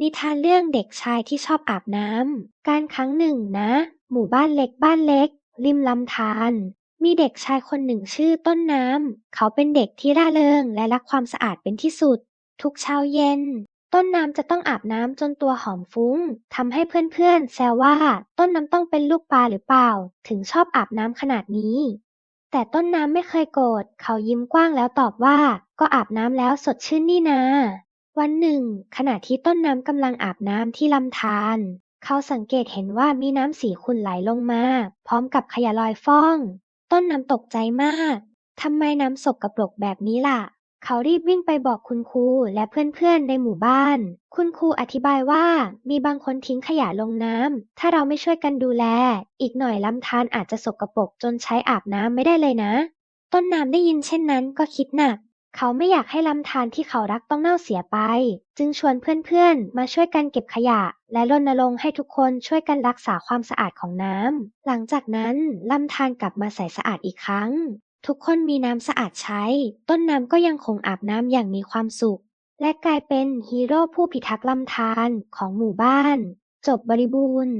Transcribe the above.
นิทานเรื่องเด็กชายที่ชอบอาบน้ำ การครั้งหนึ่งนะ หมู่บ้านเล็กบ้านเล็ก ริมลำธาร มีเด็กชายคนหนึ่งชื่อต้นน้ำ เขาเป็นเด็กที่ร่าเริงและรักความสะอาดเป็นที่สุด ทุกเช้าเย็น ต้นน้ำจะต้องอาบน้ำจนตัวหอมฟุ้ง ทำให้เพื่อนๆ แซวว่าต้นน้ำต้องเป็นลูกปลาหรือเปล่า ถึงชอบอาบน้ำขนาดนี้ แต่ต้นน้ำไม่เคยโกรธ เขายิ้มกว้างแล้วตอบว่า ก็อาบน้ำแล้วสดชื่นนี่นา วันหนึ่ง ขณะที่ต้นน้ำกำลังอาบน้ำที่ลำธารเขาสังเกตเห็นว่ามีน้ำสีขุ่นไหลลงมา พร้อมกับขยะลอยฟ้อง ต้นน้ำตกใจมากทำไมน้ำสกกระปรกแบบนี้ล่ะ เขารีบวิ่งไปบอกคุณครูและเพื่อนๆในหมู่บ้าน คุณครูอธิบายว่ามีบางคนทิ้งขยะลงน้ำ ถ้าเราไม่ช่วยกันดูแล อีกหน่อยลำธารอาจจะสกรปรกจนใช้อาบน้ำไม่ได้เลยนะ ต้นน้ำได้ยินเช่นนั้นก็คิดหนัก เขาไม่อยากให้ลำธารที่เขารักต้องเน่าเสียไป จึงชวนเพื่อนๆ มาช่วยกันเก็บขยะ และรณรงค์ให้ทุกคนช่วยกันรักษาความสะอาดของน้ำ หลังจากนั้นลำธารกลับมาใสสะอาดอีกครั้ง ทุกคนมีน้ำสะอาดใช้ ต้นน้ำก็ยังคงอาบน้ำอย่างมีความสุข และกลายเป็นฮีโร่ผู้พิทักษ์ลำธารของหมู่บ้าน จบบริบูรณ์